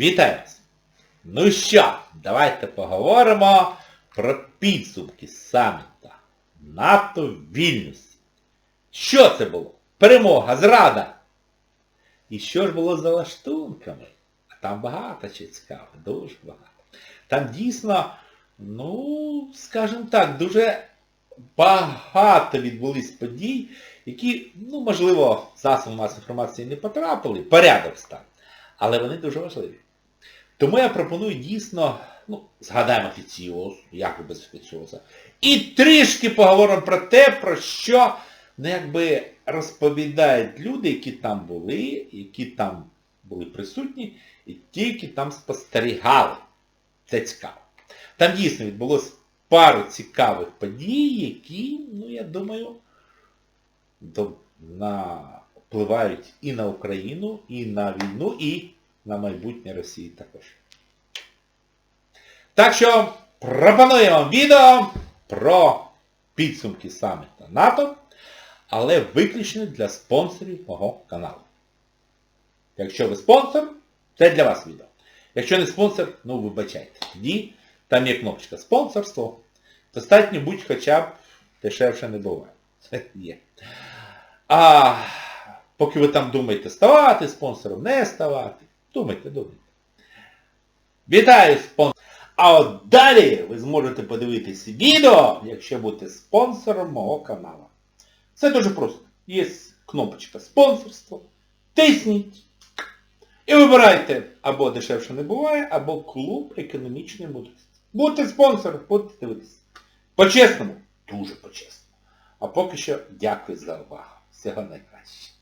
Вітаю! Ну що, давайте поговоримо про підсумки саміта НАТО в Вільнюсі. Що це було? Перемога, зрада. І що ж було за лаштунками? А там багато чи цікаво, дуже багато. Там дійсно, ну, скажімо так, дуже багато відбулись подій, які, ну, можливо, засоби масової інформації не потрапили, порядок став. Але вони дуже важливі. Тому я пропоную дійсно, ну, згадаємо офіціоз, як ви без офіціоза, і трішки поговоримо про те, про що, ну, якби розповідають люди, які там були, які там були присутні, і ті, які там спостерігали. Це цікаво. Там дійсно відбулось пару цікавих подій, які, ну, я думаю, до, на, впливають і на Україну, і на війну, і на майбутнє Росії також. Так що пропонуємо вам відео про підсумки саміта НАТО, але виключно для спонсорів мого каналу. Якщо ви спонсор, це для вас відео. Якщо не спонсор, ну вибачайте. Тоді там є кнопочка спонсорство. Достатньо будь хоча б дешевше не буває. Це є. А поки ви там думаєте ставати спонсором, не ставати, думайте, думайте. Вітаю спонсор! А от далі ви зможете подивитись відео, якщо будете спонсором мого каналу. Це дуже просто. Є кнопочка спонсорство. Тисніть. І вибирайте або дешевше не буває, або клуб економічної мудрості. Будьте спонсором, будете дивитися. По-чесному, дуже по-чесному. А поки що дякую за увагу. Всього найкращого.